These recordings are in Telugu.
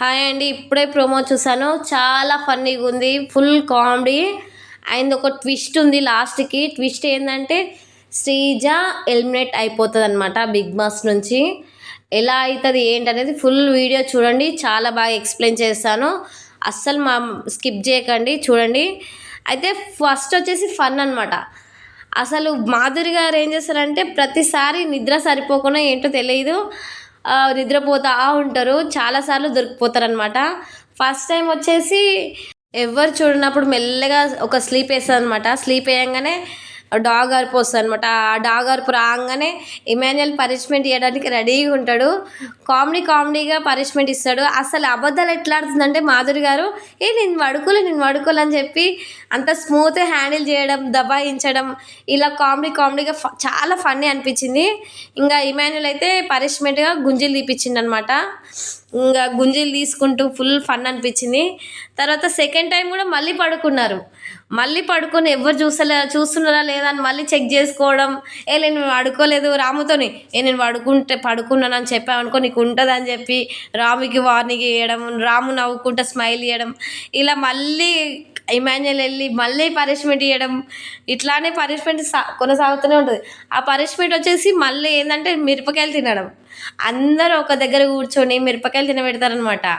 హాయ్ అండి ఇప్పుడే ప్రోమో చూసాను చాలా ఫన్నీగా ఉంది ఫుల్ కామెడీ. అండ్ ఒక ట్విస్ట్ ఉంది లాస్ట్కి. ట్విస్ట్ ఏంటంటే శ్రీజ ఎలిమినేట్ అయిపోతుంది అనమాట బిగ్ బాస్ నుంచి. ఎలా అవుతుంది ఏంటనేది ఫుల్ వీడియో చూడండి. చాలా బాగా ఎక్స్ప్లెయిన్ చేస్తాను అస్సలు మా స్కిప్ చేయకండి చూడండి. అయితే ఫస్ట్ వచ్చేసి ఫన్ అనమాట అసలు మాధురి గారు ఏం చేస్తారంటే ప్రతిసారి నిద్ర సరిపోకుండా ఏంటో తెలియదు నిద్రపోతా ఉంటారు. చాలాసార్లు దొరికిపోతారు అనమాట ఫస్ట్ టైం వచ్చేసి ఎవరు చూడనప్పుడు మెల్లగా ఒక స్లీప్ వేస్తుంది అనమాట స్లీప్ వేయంగానే డాగ్ అరుపు వస్తుంది అనమాట ఆ డాగ్ అరుపు రాగానే ఇమాన్యుయల్ పనిష్మెంట్ ఇవ్వడానికి రెడీగా ఉంటాడు. కామెడీ కామెడీగా పనిష్మెంట్ ఇస్తాడు. అసలు అబద్ధాలు ఎట్లా ఆడుతుందంటే మాధురి గారు ఏ నేను వడుకోలే నేను వడుకోలే అని చెప్పి అంత స్మూత్ హ్యాండిల్ చేయడం దబాయించడం ఇలా కామెడీ కామెడీగా చాలా ఫన్నీ అనిపించింది. ఇంకా ఇమాన్యుల్ అయితే పనిష్మెంట్గా గుంజీలు తీపిచ్చిండు అనమాట ఇంకా గుంజీలు తీసుకుంటూ ఫుల్ ఫన్ అనిపించింది. తర్వాత సెకండ్ టైం కూడా మళ్ళీ పడుకున్నారు. మళ్ళీ పడుకొని ఎవరు చూసలే చూస్తున్నారా లేదా అని మళ్ళీ చెక్ చేసుకోవడం. ఏ నేను పడుకోలేదు రాముతోని. ఏ నేను పడుకుంటే పడుకున్నాను అని చెప్పామనుకో నీకు ఉంటుంది అని చెప్పి రాముకి వార్నింగ్ ఇవ్వడం రాము నవ్వుకుంటా స్మైల్ ఇవ్వడం ఇలా మళ్ళీ ఇమాన్యుయల్ వెళ్ళి మళ్ళీ పనిష్మెంట్ ఇవ్వడం ఇట్లానే పనిష్మెంట్ సా కొనసాగుతూనే ఉంటుంది. ఆ పనిష్మెంట్ వచ్చేసి మళ్ళీ ఏంటంటే మిరపకాయలు తినడం. అందరూ ఒక దగ్గర కూర్చొని మిరపకాయలు తినబెడతారనమాట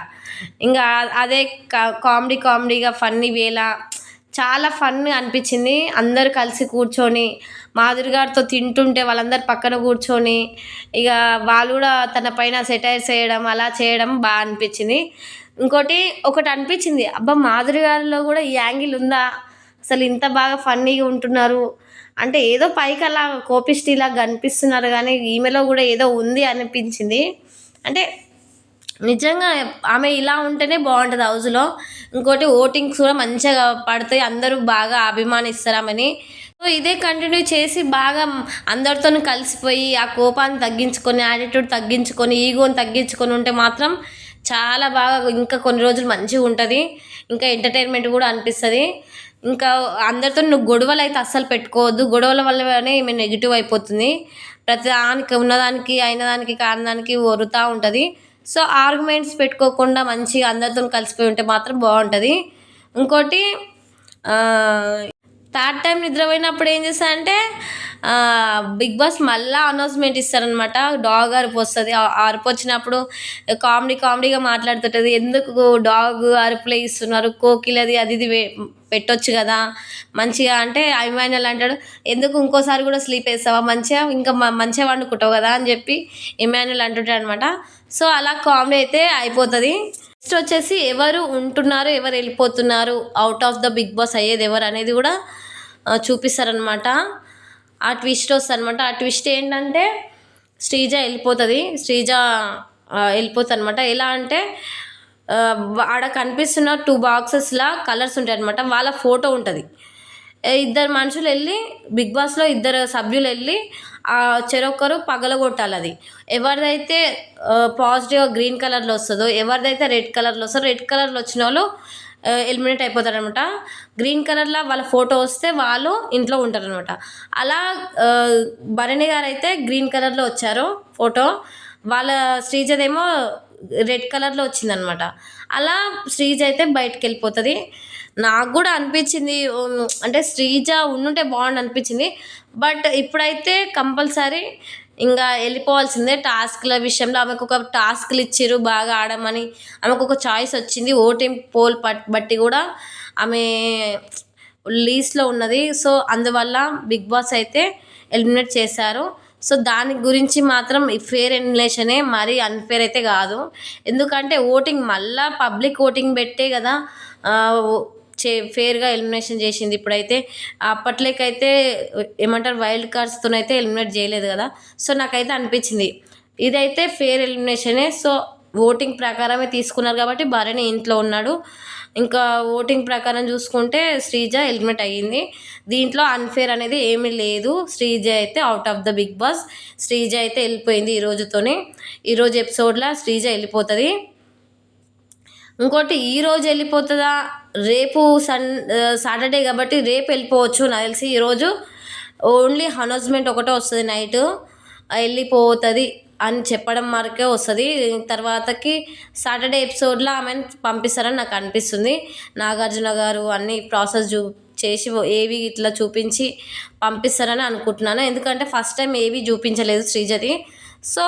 ఇంకా అదే కా- కామెడీ కామెడీగా ఫన్నీ వేలా చాలా ఫన్ అనిపించింది. అందరు కలిసి కూర్చొని మాధురి గారితో తింటుంటే వాళ్ళందరు పక్కన కూర్చొని ఇక వాళ్ళు కూడా తన పైన సెటైర్స్ చేయడం అలా చేయడం బాగా అనిపించింది. ఇంకోటి ఒకటి అనిపించింది అబ్బా మాధురి గారిలో కూడా ఈ యాంగిల్ ఉందా? అసలు ఇంత బాగా ఫన్నీగా ఉంటున్నారు. అంటే ఏదో పైకి అలా కోపిష్టిలా కనిపిస్తున్నారు కానీ ఈమెలో కూడా ఏదో ఉంది అనిపించింది. అంటే నిజంగా ఆమె ఇలా ఉంటేనే బాగుంటుంది హౌస్లో ఇంకోటి ఓటింగ్స్ కూడా మంచిగా పడతాయి అందరూ బాగా అభిమానిస్తారు ఆమెని. సో ఇదే కంటిన్యూ చేసి బాగా అందరితో కలిసిపోయి ఆ కోపాన్ని తగ్గించుకొని యాటిట్యూడ్ తగ్గించుకొని ఈగోని తగ్గించుకొని ఉంటే మాత్రం చాలా బాగా ఇంకా కొన్ని రోజులు మంచిగా ఉంటుంది. ఇంకా ఎంటర్టైన్మెంట్ కూడా అనిపిస్తుంది. ఇంకా అందరితో నువ్వు గొడవలు అయితే అస్సలు పెట్టుకోవద్దు. గొడవల వల్లనే ఈమె నెగిటివ్ అయిపోతుంది. ప్రతి దానికి ఉన్నదానికి అయిన దానికి కారణానికి ఒరుతూ ఉంటుంది. సో ఆర్గ్యుమెంట్స్ పెట్టుకోకుండా మంచిగా అందరితో కలిసిపోయి ఉంటే మాత్రం బాగుంటుంది. ఇంకోటి థర్డ్ టైం నిద్రపోయినప్పుడు ఏం చేస్తా అంటే బిగ్ బాస్ మళ్ళీ అనౌన్స్మెంట్ ఇస్తారనమాట డాగ్ అరుపు వస్తుంది. అరుపు వచ్చినప్పుడు కామెడీ కామెడీగా మాట్లాడుతుంటుంది. ఎందుకు డాగ్ అరుపులే ఇస్తున్నారు? కోకిలది అది ఇది పెట్టొచ్చు కదా. మంచిగా అంటే అభిమానులు అంటాడు ఎందుకు ఇంకోసారి కూడా స్లీప్ వేస్తావా? మంచిగా ఇంకా మంచిగా వండుకుంటావు కదా అని చెప్పి ఇమాన్యుల్ అంటుంటాడు అనమాట సో అలా కామెడీ అయితే అయిపోతుంది. నెక్స్ట్ వచ్చేసి ఎవరు ఉంటున్నారు ఎవరు వెళ్ళిపోతున్నారు out of the Bigg Boss అయ్యేది ఎవరు అనేది కూడా చూపిస్తారనమాట ఆ ట్విస్ట్ వస్తుంది అనమాట ఆ ట్విస్ట్ ఏంటంటే శ్రీజ వెళ్ళిపోతుంది. శ్రీజ వెళ్ళిపోతుంది అనమాట ఎలా అంటే ఆడ కనిపిస్తున్న టూ బాక్సెస్లా కలర్స్ ఉంటాయి అనమాట వాళ్ళ ఫోటో ఉంటుంది. ఇద్దరు మనుషులు వెళ్ళి బిగ్ బాస్లో ఇద్దరు సభ్యులు వెళ్ళి ఆ చెరొక్కరు పగలగొట్టాలి అది. ఎవరిదైతే పాజిటివ్ గ్రీన్ కలర్లో వస్తుందో ఎవరిదైతే రెడ్ కలర్లో వస్తుందో రెడ్ కలర్లో వచ్చిన వాళ్ళు ఎలిమినేట్ అయిపోతారనమాట గ్రీన్ కలర్లో వాళ్ళ ఫోటో వస్తే వాళ్ళు ఇంట్లో ఉంటారనమాట అలా భరణి గారు అయితే గ్రీన్ కలర్లో వచ్చారు ఫోటో వాళ్ళ శ్రీజదేమో రెడ్ కలర్లో వచ్చిందనమాట అలా శ్రీజ అయితే బయటకు వెళ్ళిపోతుంది నాకు కూడా అనిపించింది అంటే శ్రీజ ఉండుంటే బాగుండు అనిపించింది బట్ ఇప్పుడైతే కంపల్సరీ ఇంకా వెళ్ళిపోవాల్సిందే టాస్క్ల విషయంలో. ఆమెకు ఒక టాస్క్లు ఇచ్చారు బాగా ఆడమని. ఆమెకు ఒక చాయిస్ వచ్చింది ఓటింగ్ పోల్ బట్టి కూడా ఆమె లీస్ట్లో ఉన్నది. సో అందువల్ల బిగ్ బాస్ అయితే ఎలిమినేట్ చేశారు. సో దాని గురించి మాత్రం ఫేర్ ఎలిమినేషనే మరీ అన్ఫేర్ అయితే కాదు. ఎందుకంటే ఓటింగ్ మళ్ళా పబ్లిక్ ఓటింగ్ పెట్టే కదా చే ఫేర్గా ఎలిమినేషన్ చేసింది ఇప్పుడైతే. అప్పట్లోకైతే ఏమంటారు వైల్డ్ కార్డ్స్తోనైతే ఎలిమినేట్ చేయలేదు కదా. సో నాకైతే అనిపించింది. ఇదైతే ఫేర్ ఎలిమినేషనే. సో ఓటింగ్ ప్రకారమే తీసుకున్నారు కాబట్టి భరణి ఇంట్లో ఉన్నాడు. ఇంకా ఓటింగ్ ప్రకారం చూసుకుంటే శ్రీజ ఎలిమినేట్ అయ్యింది. దీంట్లో అన్ఫేర్ అనేది ఏమీ లేదు. శ్రీజ అయితే out of the Bigg Boss Sreeja అయితే వెళ్ళిపోయింది ఈ రోజుతోనే. ఈరోజు ఎపిసోడ్లో శ్రీజ వెళ్ళిపోతుంది. ఇంకోటి ఈ రోజు వెళ్ళిపోతుందా? రేపు సన్ సాటర్డే కాబట్టి రేపు వెళ్ళిపోవచ్చు. నాకు తెలిసి ఈరోజు ఓన్లీ అనౌన్స్మెంట్ ఒకటే వస్తుంది నైట్ వెళ్ళిపోతుంది. అని చెప్పడం వరకే వస్తుంది. తర్వాతకి సాటర్డే ఎపిసోడ్లో ఆమెను పంపిస్తారని నాకు అనిపిస్తుంది. నాగార్జున గారు అన్ని ప్రాసెస్ చూ చేసి ఏవి ఇట్లా చూపించి పంపిస్తారని అనుకుంటున్నాను. ఎందుకంటే ఫస్ట్ టైం ఏవి చూపించలేదు శ్రీజది సో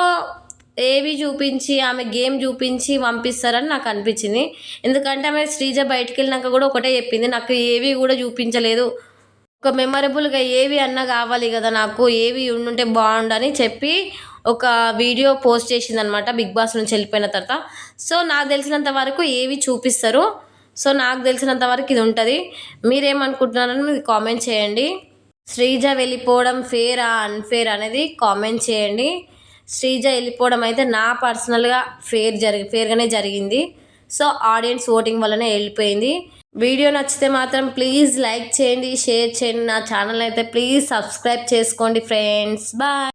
ఏవి చూపించి ఆమె గేమ్ చూపించి పంపిస్తారని నాకు అనిపించింది. ఎందుకంటే ఆమె శ్రీజ బయటికి వెళ్ళినాక కూడా ఒకటే చెప్పింది. నాకు ఏవి కూడా చూపించలేదు. ఒక మెమరబుల్గా ఏవి అన్నా కావాలి కదా నాకు. ఏవి ఉండుంటే బాగుండని చెప్పి ఒక వీడియో పోస్ట్ చేసింది అనమాట బిగ్ బాస్ నుంచి వెళ్ళిపోయిన తర్వాత. సో నాకు తెలిసినంత వరకు ఏవి చూపిస్తారు? సో నాకు తెలిసినంత వరకు ఇది ఉంటుంది. మీరేమనుకుంటున్నారని మీరు కామెంట్ చేయండి. శ్రీజ వెళ్ళిపోవడం ఫేరా అన్ఫేర్ అనేది కామెంట్ చేయండి. శ్రీజ వెళ్ళిపోవడం అయితే నా పర్సనల్గా ఫేర్ జరిగి ఫేర్గానే జరిగింది. సో ఆడియన్స్ ఓటింగ్ వల్లనే వెళ్ళిపోయింది. వీడియో నచ్చితే మాత్రం ప్లీజ్ లైక్ చేయండి షేర్ చేయండి. నా ఛానల్ అయితే ప్లీజ్ సబ్స్క్రైబ్ చేసుకోండి ఫ్రెండ్స్. బాయ్.